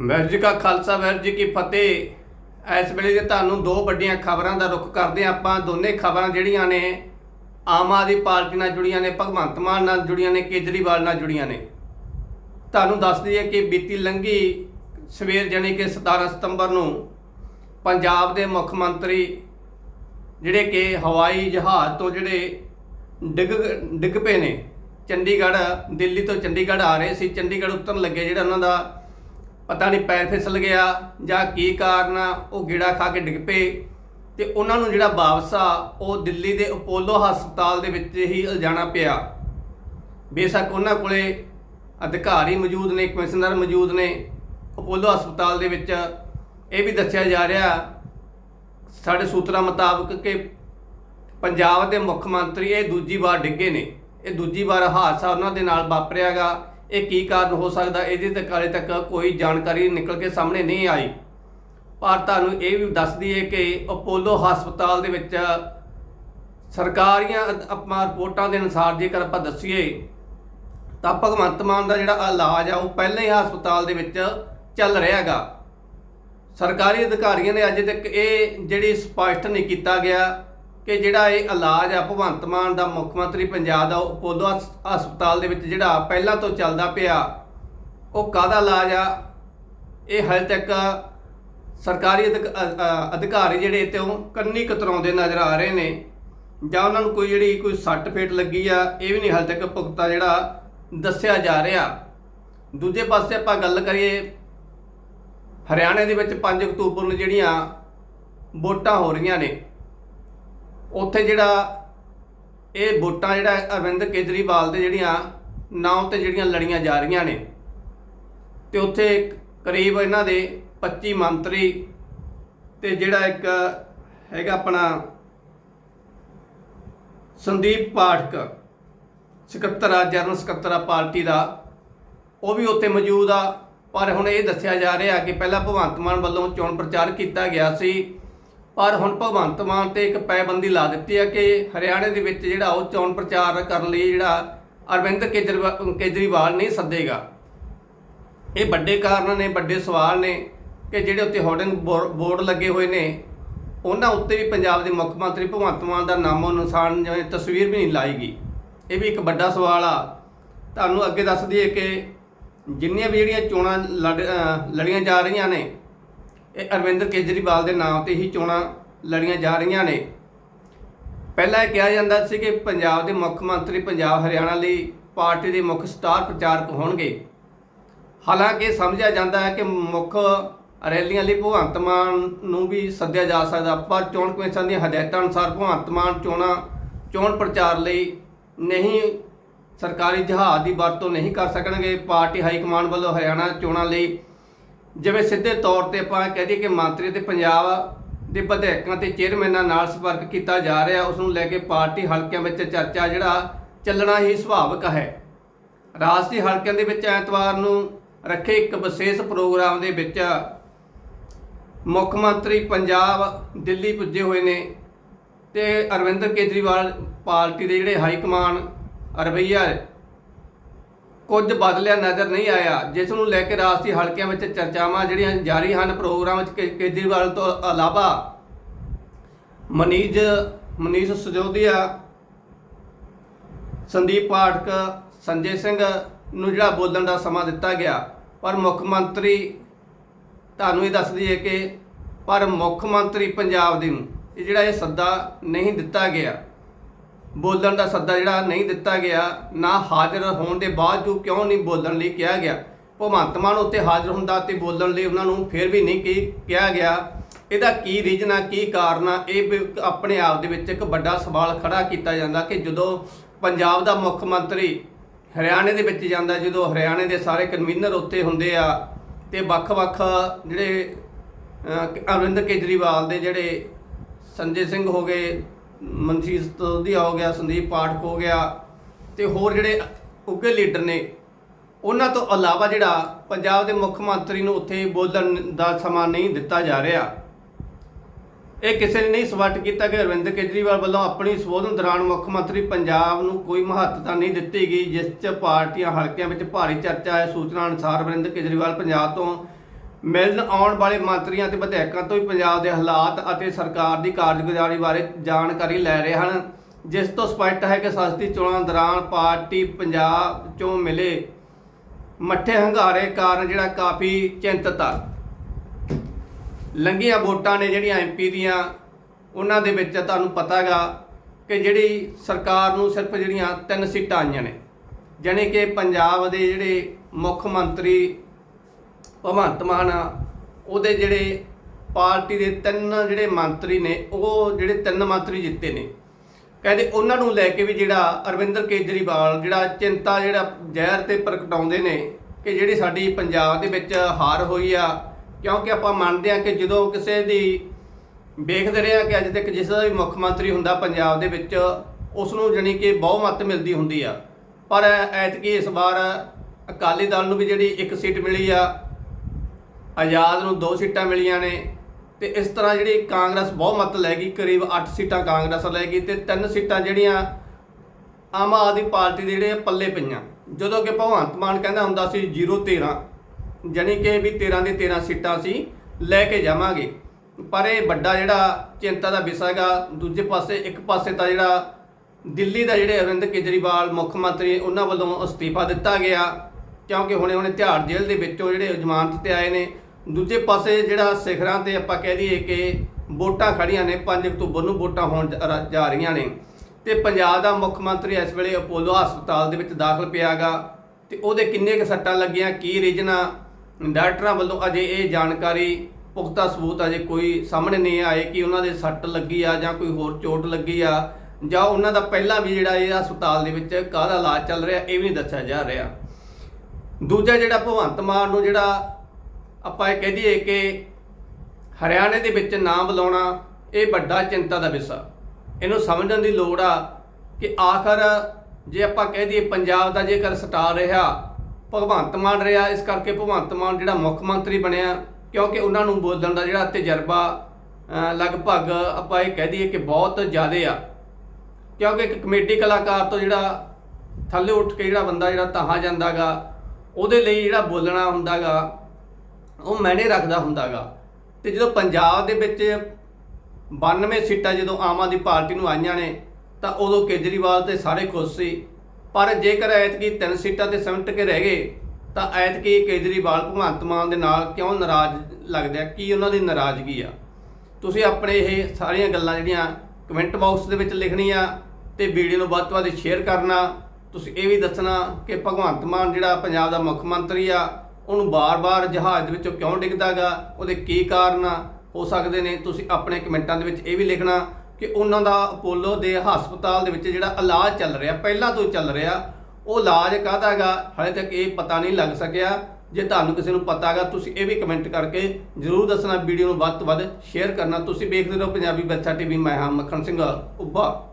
ਵਾਹਿਗੁਰੂ ਜੀ ਕਾ ਖਾਲਸਾ ਵਾਹਿਗੁਰੂ ਜੀ ਕੀ ਫਤਿਹ। ਇਸ ਵੇਲੇ ਜੇ ਤੁਹਾਨੂੰ ਦੋ ਵੱਡੀਆਂ ਖਬਰਾਂ ਦਾ ਰੁਖ ਕਰਦੇ ਹਾਂ, ਆਪਾਂ ਦੋਨੇ ਖਬਰਾਂ ਜਿਹੜੀਆਂ ਨੇ, ਆਮ ਆਦਮੀ ਪਾਰਟੀ ਨਾਲ ਜੁੜੀਆਂ ਨੇ, ਭਗਵੰਤ ਮਾਨ ਨਾਲ ਜੁੜੀਆਂ ਨੇ, ਕੇਜਰੀਵਾਲ ਨਾਲ ਜੁੜੀਆਂ ਨੇ। ਤੁਹਾਨੂੰ ਦੱਸ ਦਈਏ ਕਿ ਬੀਤੀ ਲੰਘੀ ਸਵੇਰ ਜਾਣੀ ਕਿ 17 ਸਤੰਬਰ ਨੂੰ ਪੰਜਾਬ ਦੇ ਮੁੱਖ ਮੰਤਰੀ ਜਿਹੜੇ ਕਿ ਹਵਾਈ ਜਹਾਜ਼ ਤੋਂ ਜਿਹੜੇ ਡਿੱਗ ਡਿੱਗ ਪਏ ਨੇ, ਚੰਡੀਗੜ੍ਹ, ਦਿੱਲੀ ਤੋਂ ਚੰਡੀਗੜ੍ਹ ਆ ਰਹੇ ਸੀ। ਚੰਡੀਗੜ੍ਹ ਉਤਰਨ ਲੱਗੇ ਜਿਹੜਾ ਉਹਨਾਂ ਦਾ ਪਤਾ ਨਹੀਂ ਪੈਰ ਫਿਸਲ ਗਿਆ ਜਾਂ ਕੀ ਕਾਰਨ ਆ, ਉਹ ਗੇੜਾ ਖਾ ਕੇ ਡਿੱਗ ਪਏ। ਤੇ ਉਹਨਾਂ ਨੂੰ ਜਿਹੜਾ ਵਾਪਸ ਆ ਉਹ ਦਿੱਲੀ ਦੇ ਅਪੋਲੋ ਹਸਪਤਾਲ ਦੇ ਵਿੱਚ ਹੀ ਲਿਜਾਣਾ ਪਿਆ। ਬੇਸ਼ੱਕ ਉਹਨਾਂ ਕੋਲੇ ਅਧਿਕਾਰੀ ਮੌਜੂਦ ਨੇ ਕਮਿਸ਼ਨਰ ਮੌਜੂਦ ਨੇ। ਅਪੋਲੋ ਹਸਪਤਾਲ ਦੇ ਵਿੱਚ ਇਹ ਵੀ ਦੱਸਿਆ ਜਾ ਰਿਹਾ ਸਾਡੇ ਸੂਤਰਾਂ ਮੁਤਾਬਕ ਕਿ ਪੰਜਾਬ ਦੇ ਮੁੱਖ ਮੰਤਰੀ ਇਹ ਦੂਜੀ ਵਾਰ ਡਿੱਗੇ ਨੇ। ਇਹ ਦੂਜੀ ਵਾਰ ਹਾਦਸਾ ਉਹਨਾਂ ਦੇ ਨਾਲ ਵਾਪਰਿਆਗਾ ਇਹ ਕੀ ਕਾਰਨ ਹੋ ਸਕਦਾ? ਇਹਦੇ 'ਤੇ ਹਾਲੇ ਤੱਕ ਕੋਈ ਜਾਣਕਾਰੀ ਨਿਕਲ ਕੇ ਸਾਹਮਣੇ ਨਹੀਂ ਆਈ। ਪਰ ਤੁਹਾਨੂੰ ਇਹ ਵੀ ਦੱਸ ਦਈਏ ਕਿ ਅਪੋਲੋ ਹਸਪਤਾਲ ਦੇ ਵਿੱਚ ਸਰਕਾਰੀਆਂ ਆਪਾਂ ਰਿਪੋਰਟਾਂ ਦੇ ਅਨੁਸਾਰ ਜੇਕਰ ਆਪਾਂ ਦੱਸੀਏ, ਤਾਂ ਭਗਵੰਤ ਮਾਨ ਦਾ ਜਿਹੜਾ ਇਲਾਜ ਆ, ਉਹ ਪਹਿਲਾਂ ਹੀ ਹਸਪਤਾਲ ਦੇ ਵਿੱਚ ਚੱਲ ਰਿਹਾ ਹੈਗਾ। ਸਰਕਾਰੀ ਅਧਿਕਾਰੀਆਂ ਨੇ ਅਜੇ ਤੱਕ ਇਹ ਜਿਹੜੀ ਸਪਸ਼ਟ ਨਹੀਂ ਕੀਤਾ ਗਿਆ। ਕਿ ਜਿਹੜਾ ਇਹ ਇਲਾਜ ਆ, ਭਗਵੰਤ ਮਾਨ ਦਾ ਮੁੱਖ ਮੰਤਰੀ ਪੰਜਾਬ ਦਾ, ਉਹ ਅਪੋਲੋ ਹਸ- ਹਸਪਤਾਲ ਦੇ ਵਿੱਚ ਜਿਹੜਾ ਪਹਿਲਾਂ ਤੋਂ ਚੱਲਦਾ ਪਿਆ, ਉਹ ਕਾਹਦਾ ਇਲਾਜ ਆ? ਇਹ ਹਾਲੇ ਤੱਕ ਸਰਕਾਰੀ ਅਧਿਕ- ਅਧਿਕਾਰੀ ਜਿਹੜੇ ਤੇ ਉਹ ਕੰਨੀ ਕਤਰਾਉਂਦੇ ਨਜ਼ਰ ਆ ਰਹੇ ਨੇ। ਜਾਂ ਉਹਨਾਂ ਨੂੰ ਕੋਈ ਜਿਹੜੀ ਕੋਈ ਸੱਟ ਫੇਟ ਲੱਗੀ ਆ, ਇਹ ਵੀ ਨਹੀਂ ਹਾਲੇ ਤੱਕ ਪੁਖਤਾ ਜਿਹੜਾ ਦੱਸਿਆ ਜਾ ਰਿਹਾ। ਦੂਜੇ ਪਾਸੇ ਆਪਾਂ ਗੱਲ ਕਰੀਏ, ਹਰਿਆਣੇ ਦੇ ਵਿੱਚ 5 ਅਕਤੂਬਰ ਨੂੰ ਜਿਹੜੀਆਂ ਵੋਟਾਂ ਹੋ ਰਹੀਆਂ ਨੇ ਉੱਥੇ ਜਿਹੜਾ ਇਹ ਵੋਟਾਂ ਜਿਹੜਾ ਅਰਵਿੰਦ ਕੇਜਰੀਵਾਲ ਦੇ ਜਿਹੜੀਆਂ ਨਾਮ ਤੇ ਜਿਹੜੀਆਂ ਲੜੀਆਂ ਜਾ ਰਹੀਆਂ ਨੇ, ਤੇ ਉੱਥੇ ਕਰੀਬ ਇਹਨਾਂ ਦੇ 25 ਮੰਤਰੀ ਤੇ ਜਿਹੜਾ ਇੱਕ ਹੈਗਾ ਆਪਣਾ ਸੰਦੀਪ ਪਾਠਕ, ਸਕੱਤਰ ਆ, ਜਨਰਲ ਸਕੱਤਰ ਆ ਪਾਰਟੀ ਦਾ, ਉਹ ਵੀ ਉੱਥੇ ਮੌਜੂਦ ਆ। ਪਰ ਹੁਣ ਇਹ ਦੱਸਿਆ ਜਾ ਰਿਹਾ ਕਿ ਪਹਿਲਾਂ ਭਗਵੰਤ ਮਾਨ ਵੱਲੋਂ ਚੋਣ ਪ੍ਰਚਾਰ ਕੀਤਾ ਗਿਆ ਸੀ। ਪਰ ਹੁਣ ਭਗਵੰਤ ਮਾਨ ਤੇ ਇੱਕ ਪੈਬੰਦੀ ਲਾ ਦਿੱਤੀ ਹੈ ਕਿ ਹਰਿਆਣੇ ਦੇ ਵਿੱਚ ਜਿਹੜਾ ਉਹ ਚੋਣ ਪ੍ਰਚਾਰ ਕਰਨ ਲਈ ਜਿਹੜਾ ਅਰਵਿੰਦ ਕੇਜਰੀਵਾਲ ਕੇਜਰੀਵਾਲ ਨਹੀਂ ਸੱਦੇਗਾ। ਇਹ ਵੱਡੇ ਕਾਰਨ ਨੇ, ਵੱਡੇ ਸਵਾਲ ਨੇ ਕਿ ਜਿਹੜੇ ਉੱਤੇ ਹੋਰਡਿੰਗ ਬੋਰਡ ਲੱਗੇ ਹੋਏ ਨੇ, ਉਹਨਾਂ ਉੱਤੇ ਵੀ ਪੰਜਾਬ ਦੇ ਮੁੱਖ ਮੰਤਰੀ ਭਗਵੰਤ ਮਾਨ ਦਾ ਨਾਮੋ ਨਿਸ਼ਾਨ ਜਿਵੇਂ ਤਸਵੀਰ ਵੀ ਨਹੀਂ ਲਾਈਗੀ ਇਹ ਵੀ ਇੱਕ ਵੱਡਾ ਸਵਾਲ ਆ। ਤੁਹਾਨੂੰ ਅੱਗੇ ਦੱਸ ਦਈਏ ਕਿ ਜਿੰਨੀਆਂ ਵੀ ਜਿਹੜੀਆਂ ਚੋਣਾਂ ਲੜ- ਲੜੀਆਂ ਜਾ ਰਹੀਆਂ ਨੇ ਇਹ ਅਰਵਿੰਦ ਕੇਜਰੀਵਾਲ ਦੇ ਨਾਮ ਤੇ ਹੀ ਚੋਣਾਂ ਲੜੀਆਂ ਜਾ ਰਹੀਆਂ ਨੇ। ਪਹਿਲਾਂ ਇਹ ਕਿਹਾ ਜਾਂਦਾ ਸੀ ਕਿ ਪੰਜਾਬ ਦੇ ਮੁੱਖ ਮੰਤਰੀ ਪੰਜਾਬ ਹਰਿਆਣਾ ਲਈ ਪਾਰਟੀ ਦੇ ਮੁੱਖ ਸਟਾਰ ਪ੍ਰਚਾਰਕ ਹੋਣਗੇ। ਹਾਲਾਂਕਿ ਸਮਝਿਆ ਜਾਂਦਾ ਹੈ ਕਿ ਮੁੱਖ ਰੈਲੀਆਂ ਲਈ ਭਗਵੰਤ ਮਾਨ ਨੂੰ ਵੀ ਸੱਦਿਆ ਜਾ ਸਕਦਾ, ਪਰ ਚੋਣ ਕਮਿਸ਼ਨ ਦੀਆਂ ਹਦਾਇਤਾਂ ਅਨੁਸਾਰ ਭਗਵੰਤ ਮਾਨ ਚੋਣਾਂ, ਚੋਣ ਪ੍ਰਚਾਰ ਲਈ ਨਹੀਂ, ਸਰਕਾਰੀ ਜਹਾਜ਼ ਦੀ ਵਰਤੋਂ ਨਹੀਂ ਕਰ ਸਕਣਗੇ। ਪਾਰਟੀ ਹਾਈ ਕਮਾਂਡ ਵੱਲੋਂ ਹਰਿਆਣਾ ਚੋਣਾਂ ਲਈ ਜਿਵੇਂ ਸਿੱਧੇ ਤੌਰ ਤੇ ਆਪਾਂ ਕਹਿ ਦਈਏ ਕਿ ਮੰਤਰੀ ਤੇ ਪੰਜਾਬ ਦੇ ਵਿਧਾਇਕਾਂ ਤੇ ਚੇਅਰਮੈਨਾਂ ਨਾਲ ਸੰਪਰਕ ਕੀਤਾ ਜਾ ਰਿਹਾ, ਉਸ ਨੂੰ ਲੈ ਕੇ ਪਾਰਟੀ ਹਲਕਿਆਂ ਵਿੱਚ ਚਰਚਾ ਜਿਹੜਾ ਚੱਲਣਾ ਹੀ ਸੁਭਾਵਿਕ ਹੈ। ਰਾਸ਼ਟਰੀ ਹਲਕਿਆਂ ਦੇ ਵਿੱਚ ਐਤਵਾਰ ਨੂੰ ਰੱਖੇ ਇੱਕ ਵਿਸ਼ੇਸ਼ ਪ੍ਰੋਗਰਾਮ ਦੇ ਵਿੱਚ ਮੁੱਖ ਮੰਤਰੀ ਪੰਜਾਬ ਦਿੱਲੀ ਪੁੱਜੇ ਹੋਏ ਨੇ ਤੇ ਅਰਵਿੰਦ ਕੇਜਰੀਵਾਲ ਪਾਰਟੀ ਦੇ ਜਿਹੜੇ ਹਾਈ ਕਮਾਨ ਰਵੱਈਆ ਕੁਝ ਬਦਲਿਆ ਨਜ਼ਰ ਨਹੀਂ ਆਇਆ, ਜਿਸ ਨੂੰ ਲੈ ਕੇ ਰਾਜਸੀ ਹਲਕਿਆਂ ਵਿੱਚ ਚਰਚਾਵਾਂ ਜਿਹੜੀਆਂ ਜਾਰੀ ਹਨ, ਪ੍ਰੋਗਰਾਮ ਵਿੱਚ ਕੇ- ਕੇਜਰੀਵਾਲ ਤੋਂ ਇਲਾਵਾ ਮਨੀਜ, ਮਨੀਸ਼ ਸਿਸੋਦੀਆ ਸੰਦੀਪ ਪਾਠਕ ਸੰਜੇ ਸਿੰਘ ਨੂੰ ਜਿਹੜਾ ਬੋਲਣ ਦਾ ਸਮਾਂ ਦਿੱਤਾ ਗਿਆ। ਪਰ ਮੁੱਖ ਮੰਤਰੀ, ਤੁਹਾਨੂੰ ਇਹ ਦੱਸ ਦਈਏ ਕਿ ਪਰ ਮੁੱਖ ਮੰਤਰੀ ਪੰਜਾਬ ਦੇ ਨੂੰ ਇਹ ਜਿਹੜਾ ਇਹ ਸੱਦਾ ਨਹੀਂ ਦਿੱਤਾ ਗਿਆ। ਬੋਲਣ ਦਾ ਸੱਦਾ ਜਿਹੜਾ ਨਹੀਂ ਦਿੱਤਾ ਗਿਆ, ਨਾ ਹਾਜ਼ਰ ਹੋਣ ਦੇ ਬਾਵਜੂਦ ਕਿਉਂ ਨਹੀਂ ਬੋਲਣ ਲਈ ਕਿਹਾ ਗਿਆ? ਭਗਵੰਤ ਮਾਨ ਉੱਤੇ ਹਾਜ਼ਰ ਹੁੰਦਾ ਤੇ ਬੋਲਣ ਲਈ ਉਹਨਾਂ ਨੂੰ ਫਿਰ ਵੀ ਨਹੀਂ ਕੀ ਕਿਹਾ ਗਿਆ। ਇਹਦਾ ਕੀ ਰੀਜਨ ਆ, ਕੀ ਕਾਰਨ ਆ? ਇਹ ਵੀ ਆਪਣੇ ਆਪ ਦੇ ਵਿੱਚ ਇੱਕ ਵੱਡਾ ਸਵਾਲ ਖੜਾ ਕੀਤਾ ਜਾਂਦਾ ਕਿ ਜਦੋਂ ਪੰਜਾਬ ਦਾ ਮੁੱਖ ਮੰਤਰੀ ਹਰਿਆਣੇ ਦੇ ਵਿੱਚ ਜਾਂਦਾ, ਜਦੋਂ ਹਰਿਆਣੇ ਦੇ ਸਾਰੇ ਕਨਵੀਨਰ ਉੱਤੇ ਹੁੰਦੇ ਆ ਤੇ ਵੱਖ-ਵੱਖ ਜਿਹੜੇ ਅਰਵਿੰਦ ਕੇਜਰੀਵਾਲ ਦੇ ਜਿਹੜੇ ਸੰਜੇ ਸਿੰਘ ਹੋ ਗਏ ਮਨਸ਼ੀ ਸਤੋਦੀਆ ਹੋ ਗਿਆ, ਸੰਦੀਪ ਪਾਠਕ ਹੋ ਗਿਆ ਤੇ ਹੋਰ ਜਿਹੜੇ ਉੱਗੇ ਲੀਡਰ ਨੇ, ਉਹਨਾਂ ਤੋਂ ਇਲਾਵਾ ਜਿਹੜਾ ਪੰਜਾਬ ਦੇ ਮੁੱਖ ਮੰਤਰੀ ਨੂੰ ਉੱਥੇ ਬੋਲਣ ਦਾ ਸਮਾਂ ਨਹੀਂ ਦਿੱਤਾ ਜਾ ਰਿਹਾ, ਇਹ ਕਿਸੇ ਨੇ ਨਹੀਂ ਸਪਸ਼ਟ ਕੀਤਾ ਕਿ ਅਰਵਿੰਦ ਕੇਜਰੀਵਾਲ ਵੱਲੋਂ ਆਪਣੀ ਸੰਬੋਧਨ ਦੌਰਾਨ ਮੁੱਖ ਮੰਤਰੀ ਪੰਜਾਬ ਨੂੰ ਕੋਈ ਮਹੱਤਤਾ ਨਹੀਂ ਦਿੱਤੀ ਗਈ, ਜਿਸ 'ਚ ਪਾਰਟੀਆਂ ਹਲਕਿਆਂ ਵਿੱਚ ਭਾਰੀ ਚਰਚਾ ਹੈ। ਸੂਚਨਾ ਅਨੁਸਾਰ ਅਰਵਿੰਦ ਕੇਜਰੀਵਾਲ ਪੰਜਾਬ ਤੋਂ ਮਿਲਣ ਆਉਣ ਵਾਲੇ ਮੰਤਰੀਆਂ ਤੇ ਵਿਧਾਇਕਾਂ ਤੋਂ ਵੀ ਪੰਜਾਬ ਦੇ ਹਾਲਾਤ ਅਤੇ ਸਰਕਾਰ ਦੀ ਕਾਰਜਗੁਜ਼ਾਰੀ ਬਾਰੇ ਜਾਣਕਾਰੀ ਲੈ ਰਹੇ ਹਨ, ਜਿਸ ਤੋਂ ਸਪਸ਼ਟ ਹੈ ਕਿ ਸੰਸਦੀ ਚੋਣਾਂ ਦੌਰਾਨ ਪਾਰਟੀ ਪੰਜਾਬ ਚੋਂ ਮਿਲੇ ਮੱਠੇ ਹੰਗਾਰੇ ਕਾਰਨ ਜਿਹੜਾ ਕਾਫੀ ਚਿੰਤਤ ਆ। ਲੰਘੀਆਂ ਵੋਟਾਂ ਨੇ ਜਿਹੜੀਆਂ ਐਮਪੀ ਦੀਆਂ, ਉਹਨਾਂ ਦੇ ਵਿੱਚ ਤੁਹਾਨੂੰ ਪਤਾਗਾ ਕਿ ਜਿਹੜੀ ਸਰਕਾਰ ਨੂੰ ਸਿਰਫ ਜਿਹੜੀਆਂ ਤਿੰਨ ਸੀਟਾਂ ਆਈਆਂ ਨੇ, ਜਾਣੀ ਕਿ ਪੰਜਾਬ ਦੇ ਜਿਹੜੇ ਮੁੱਖ ਮੰਤਰੀ ਭਗਵੰਤ ਮਾਨ ਆ, ਉਹਦੇ ਜਿਹੜੇ ਪਾਰਟੀ ਦੇ ਤਿੰਨ ਜਿਹੜੇ ਮੰਤਰੀ ਨੇ, ਉਹ ਜਿਹੜੇ ਤਿੰਨ ਮੰਤਰੀ ਜਿੱਤੇ ਨੇ। ਕਹਿੰਦੇ ਉਹਨਾਂ ਨੂੰ ਲੈ ਕੇ ਵੀ ਜਿਹੜਾ ਅਰਵਿੰਦਰ ਕੇਜਰੀਵਾਲ, ਜਿਹੜਾ ਚਿੰਤਾ ਜਿਹੜਾ ਜ਼ਹਿਰ ਤੇ ਪ੍ਰਗਟਾਉਂਦੇ ਨੇ ਕਿ ਜਿਹੜੀ ਸਾਡੀ ਪੰਜਾਬ ਦੇ ਵਿੱਚ ਹਾਰ ਹੋਈ ਆ, ਕਿਉਂਕਿ ਆਪਾਂ ਮੰਨਦੇ ਆ ਕਿ ਜਦੋਂ ਕਿਸੇ ਦੀ ਵੇਖਦੇ ਰਹੇ ਆ ਕਿ ਅੱਜ ਤੱਕ ਜਿਸ ਦਾ ਵੀ ਮੁੱਖ ਮੰਤਰੀ ਹੁੰਦਾ ਪੰਜਾਬ ਦੇ ਵਿੱਚ ਉਸ ਨੂੰ ਜਾਣੀ ਕਿ ਬਹੁਮਤ ਮਿਲਦੀ ਹੁੰਦੀ ਆ। ਪਰ ਐਤਕੀ ਇਸ ਵਾਰ ਅਕਾਲੀ ਦਲ ਨੂੰ ਵੀ ਜਿਹੜੀ ਇੱਕ ਸੀਟ ਮਿਲੀ ਆ ਆਜ਼ਾਦ ਨੂੰ ਦੋ ਸੀਟਾਂ ਮਿਲੀਆਂ ਨੇ ਤੇ ਇਸ ਤਰ੍ਹਾਂ ਜਿਹੜੀ ਕਾਂਗਰਸ ਬਹੁਮਤ ਲੈ ਗਈ, ਕਰੀਬ 8 ਸੀਟਾਂ ਕਾਂਗਰਸ ਲੈ ਗਈ ਤੇ ਤਿੰਨ ਸੀਟਾਂ ਜਿਹੜੀਆਂ ਆਮ ਆਦਮੀ ਪਾਰਟੀ ਦੇ ਜਿਹੜੇ ਪੱਲੇ ਪਈਆਂ। ਜਦੋਂ ਕਿ ਭਗਵੰਤ ਮਾਨ ਕਹਿੰਦਾ ਹੁੰਦਾ ਸੀ 0 13 ਜਾਣੀ ਕਿ ਵੀ 13 ਦੇ 13 ਸੀਟਾਂ ਸੀ ਲੈ ਕੇ ਜਾਵਾਂਗੇ। ਪਰ ਇਹ ਵੱਡਾ ਜਿਹੜਾ ਚਿੰਤਾ ਦਾ ਵਿਸ਼ਾ ਹੈਗਾ, ਦੂਜੇ ਪਾਸੇ, ਇੱਕ ਪਾਸੇ ਤਾਂ ਜਿਹੜਾ ਦਿੱਲੀ ਦਾ ਜਿਹੜੇ ਅਰਵਿੰਦ ਕੇਜਰੀਵਾਲ ਮੁੱਖ ਮੰਤਰੀ, ਉਹਨਾਂ ਵੱਲੋਂ ਅਸਤੀਫਾ ਦਿੱਤਾ ਗਿਆ, ਕਿਉਂਕਿ ਹੁਣੇ ਹੁਣੇ ਤਿਹਾੜ ਜੇਲ੍ਹ ਦੇ ਵਿੱਚੋਂ ਜਿਹੜੇ ਜ਼ਮਾਨਤ ਤੇ ਆਏ ਨੇ ਦੂਜੇ ਪਾਸੇ ਜਿਹੜਾ ਸਿਖਰਾਂ ਤੇ ਆਪਾਂ ਕਹਿ ਦਈਏ ਕਿ ਵੋਟਾਂ ਖੜੀਆਂ ਨੇ 5 ਅਕਤੂਬਰ ਨੂੰ ਵੋਟਾਂ ਹੋਣ ਜਾ ਰਹੀਆਂ ਨੇ। ਤੇ ਪੰਜਾਬ ਦਾ ਮੁੱਖ ਮੰਤਰੀ ਇਸ ਵੇਲੇ ਅਪੋਲੋ ਹਸਪਤਾਲ ਦੇ ਵਿੱਚ ਦਾਖਲ ਪਿਆਗਾ। ਤੇ ਉਹਦੇ ਕਿੰਨੇ ਕੁ ਸੱਟਾਂ ਲੱਗੀਆਂ, ਕੀ ਰੀਜ਼ਨਾਂ ਡਾਕਟਰਾਂ ਵੱਲੋਂ ਅਜੇ ਇਹ ਜਾਣਕਾਰੀ, ਪੁਖਤਾ ਸਬੂਤ ਅਜੇ ਕੋਈ ਸਾਹਮਣੇ ਨਹੀਂ ਆਏ ਕਿ ਉਹਨਾਂ ਦੇ ਸੱਟ ਲੱਗੀ ਆ ਜਾਂ ਕੋਈ ਹੋਰ ਚੋਟ ਲੱਗੀ ਆ। ਜਾਂ ਉਹਨਾਂ ਦਾ ਪਹਿਲਾਂ ਵੀ ਜਿਹੜਾ ਇਹ ਹਸਪਤਾਲ ਦੇ ਵਿੱਚ ਕਾਹਦਾ ਇਲਾਜ ਚੱਲ ਰਿਹਾ, ਇਹ ਵੀ ਨਹੀਂ ਦੱਸਿਆ ਜਾ ਰਿਹਾ। ਦੂਜਾ ਜਿਹੜਾ ਭਗਵੰਤ ਮਾਨ ਨੂੰ ਜਿਹੜਾ ਆਪਾਂ ਇਹ ਕਹਿ ਦਈਏ ਕਿ ਹਰਿਆਣੇ ਦੇ ਵਿੱਚ ਨਾਮ ਬੁਲਾਉਣਾ ਇਹ ਵੱਡਾ ਚਿੰਤਾ ਦਾ ਵਿਸ਼ਾ। ਇਹਨੂੰ ਸਮਝਣ ਦੀ ਲੋੜ ਆ ਕਿ ਆਖਰ ਜੇ ਆਪਾਂ ਕਹਿ ਦਈਏ ਪੰਜਾਬ ਦਾ ਜੇਕਰ ਸਟਾਰ ਰਿਹਾ, ਭਗਵੰਤ ਮਾਨ ਰਿਹਾ, ਇਸ ਕਰਕੇ ਭਗਵੰਤ ਮਾਨ ਜਿਹੜਾ ਮੁੱਖ ਮੰਤਰੀ ਬਣਿਆ, ਕਿਉਂਕਿ ਉਹਨਾਂ ਨੂੰ ਬੋਲਣ ਦਾ ਜਿਹੜਾ ਤਜਰਬਾ ਲਗਭਗ ਆਪਾਂ ਇਹ ਕਹਿ ਦਈਏ ਕਿ ਬਹੁਤ ਜ਼ਿਆਦਾ ਆ। ਕਿਉਂਕਿ ਇੱਕ ਕਮੇਡੀ ਕਲਾਕਾਰ ਤੋਂ ਜਿਹੜਾ ਥੱਲੇ ਉੱਠ ਕੇ ਜਿਹੜਾ ਬੰਦਾ ਜਿਹੜਾ ਤਾਹਾ ਜਾਂਦਾਗਾ, ਉਹਦੇ ਲਈ ਜਿਹੜਾ ਬੋਲਣਾ ਹੁੰਦਾਗਾ ਉਹ ਮੈਨੇ ਰੱਖਦਾ ਹੁੰਦਾਗਾ। ਤੇ ਜਦੋਂ ਪੰਜਾਬ ਦੇ ਵਿੱਚ 92 ਸੀਟਾਂ ਜਦੋਂ ਆਮ ਆਦਮੀ ਪਾਰਟੀ ਨੂੰ ਆਈਆਂ ਨੇ, ਤਾਂ ਉਦੋਂ ਕੇਜਰੀਵਾਲ ਤੇ ਸਾਰੇ ਖੁਸ਼ ਸੀ। ਪਰ ਜੇਕਰ ਐਤਕੀ ਤਿੰਨ ਸੀਟਾਂ ਤੇ ਸਮਟ ਕੇ ਰਹਿ ਗਏ, ਤਾਂ ਐਤਕੀ ਕੇਜਰੀਵਾਲ ਭਗਵੰਤ ਮਾਨ ਦੇ ਨਾਲ ਕਿਉਂ ਨਾਰਾਜ਼ ਲੱਗਦੇ ਆ? ਕੀ ਉਹਨਾਂ ਦੀ ਨਾਰਾਜ਼ਗੀ ਆ? ਤੁਸੀਂ ਆਪਣੇ ਇਹ ਸਾਰੀਆਂ ਗੱਲਾਂ ਜਿਹੜੀਆਂ ਕਮੈਂਟ ਬਾਕਸ ਦੇ ਵਿੱਚ ਲਿਖਣੀਆਂ ਤੇ ਵੀਡੀਓ ਨੂੰ ਵੱਧ ਤੋਂ ਵੱਧ ਸ਼ੇਅਰ ਕਰਨਾ। ਤੁਸੀਂ ਇਹ ਵੀ ਦੱਸਣਾ ਕਿ ਭਗਵੰਤ ਮਾਨ ਜਿਹੜਾ ਪੰਜਾਬ ਦਾ ਮੁੱਖ ਮੰਤਰੀ ਆ ਉਹਨੂੰ ਬਾਰ-ਬਾਰ ਜਹਾਜ਼ ਦੇ ਵਿੱਚੋਂ ਕਿਉਂ ਡਿੱਗਦਾਗਾ? ਉਹਦੇ ਕੀ ਕਾਰਨ ਆ? ਹੋ ਸਕਦੇ ਨੇ, ਤੁਸੀਂ ਆਪਣੇ ਕਮੈਂਟਾਂ ਦੇ ਵਿੱਚ ਇਹ ਵੀ ਲਿਖਣਾ ਕਿ ਉਹਨਾਂ ਦਾ ਅਪੋਲੋ ਦੇ ਹਸਪਤਾਲ ਦੇ ਵਿੱਚ ਜਿਹੜਾ ਇਲਾਜ ਚੱਲ ਰਿਹਾ, ਪਹਿਲਾਂ ਤੋਂ ਚੱਲ ਰਿਹਾ, ਉਹ ਇਲਾਜ ਕਾਹਦਾਗਾ? ਹਾਲੇ ਤੱਕ ਇਹ ਪਤਾ ਨਹੀਂ ਲੱਗ ਸਕਿਆ। ਜੇ ਤੁਹਾਨੂੰ ਕਿਸੇ ਨੂੰ ਪਤਾਗਾ ਤੁਸੀਂ ਇਹ ਵੀ ਕਮੈਂਟ ਕਰਕੇ ਜਰੂਰ ਦੱਸਣਾ, ਵੀਡੀਓ ਨੂੰ ਵੱਧ ਤੋਂ ਵੱਧ ਸ਼ੇਅਰ ਕਰਨਾ। ਤੁਸੀਂ ਵੇਖਦੇ ਰਹੋ ਪੰਜਾਬੀ ਬੱਚਾ ਟੀਵੀ, ਮੈਂ ਹਾਂ ਮੱਖਣ ਸਿੰਘ, ਉੱਭਾ।